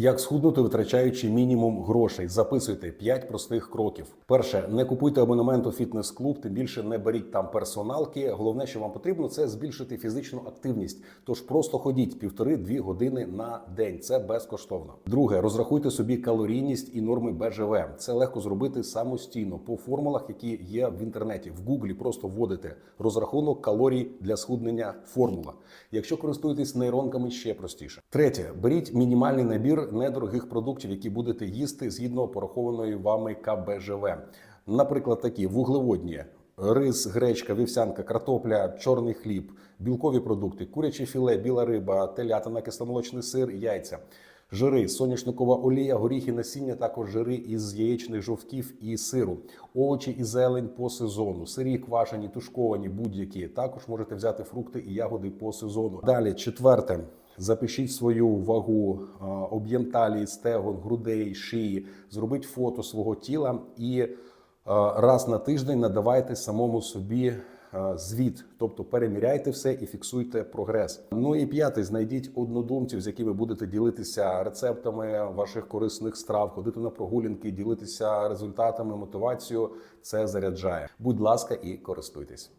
Як схуднути, витрачаючи мінімум грошей? Записуйте 5 простих кроків. Перше, не купуйте абонемент у фітнес-клуб, тим більше не беріть там персоналки. Головне, що вам потрібно, це збільшити фізичну активність. Тож просто ходіть півтори-дві години на день. Це безкоштовно. Друге, розрахуйте собі калорійність і норми БЖВ. Це легко зробити самостійно по формулах, які є в інтернеті. В Гуглі просто вводите розрахунок калорій для схуднення. Формула. Якщо користуєтесь нейронками, ще простіше. Третє, беріть мінімальний набір недорогих продуктів, які будете їсти згідно порахованої вами КБЖВ. Наприклад, такі вуглеводні. Рис, гречка, вівсянка, картопля, чорний хліб, білкові продукти, куряче філе, біла риба, телятина, кисломолочний сир, яйця, жири, соняшникова олія, горіхи, насіння, також жири із яєчних жовтків і сиру, овочі і зелень по сезону, сирі, квашені, тушковані, будь-які. Також можете взяти фрукти і ягоди по сезону. Далі, четверте. Запишіть свою вагу, об'єм талії, стегон, грудей, шиї, зробіть фото свого тіла і раз на тиждень надавайте самому собі звіт, тобто переміряйте все і фіксуйте прогрес. Ну і п'ятий, знайдіть однодумців, з якими будете ділитися рецептами ваших корисних страв, ходити на прогулянки, ділитися результатами, мотивацією. Це заряджає. Будь ласка, і користуйтесь.